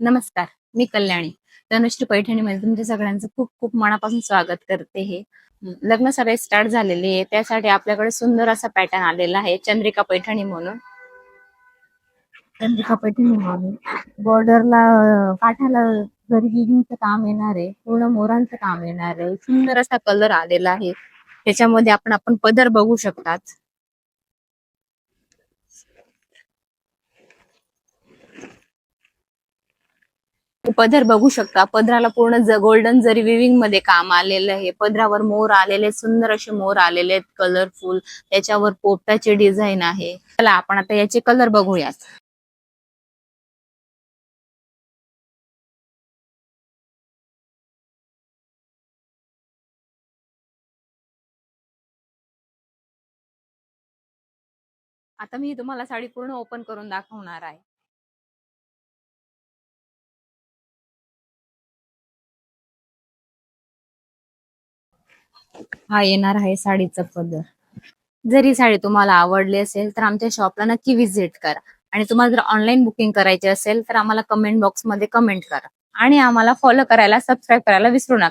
नमस्कार मी कल्याणी. धनुश्री पैठणीमध्ये तुमच्या सगळ्यांचं खूप खूप मनापासून स्वागत करते हे. लग्न सराई स्टार्ट झालेली आहे. त्यासाठी आपल्याकडे सुंदर असा पॅटर्न आलेला आहे चंद्रिका पैठणी म्हणून. चंद्रिका पैठणी म्हणून. बॉर्डरला काठाला जरी काम येणार आहे पूर्ण मोरांचं काम येणार आहे सुंदर असा कलर आलेला आहे. त्याच्यामध्ये आपण आपण पदर बघू शकतात. पदर बघू शकता. पदराला पूर्ण गोल्डन जरी विविंगमध्ये काम आलेलं आहे पदरावर मोर आलेले सुंदर असे मोर आलेले आहेत कलरफुल त्याच्यावर पोपटाचे डिझाईन आहे. चला आपण आता याचे कलर बघूयात. आता मी तुम्हाला साडी पूर्ण ओपन करून दाखवणार आहे. हा येणार आहे साडीचा पदर. जरी साडी तुम्हाला आवडली असेल तर आमच्या शॉपला नक्की व्हिजिट करा. आणि तुम्हाला जर ऑनलाईन बुकिंग करायची असेल तर आम्हाला कमेंट बॉक्समध्ये कमेंट करा. आणि आम्हाला फॉलो करायला सबस्क्राईब करायला विसरू नका.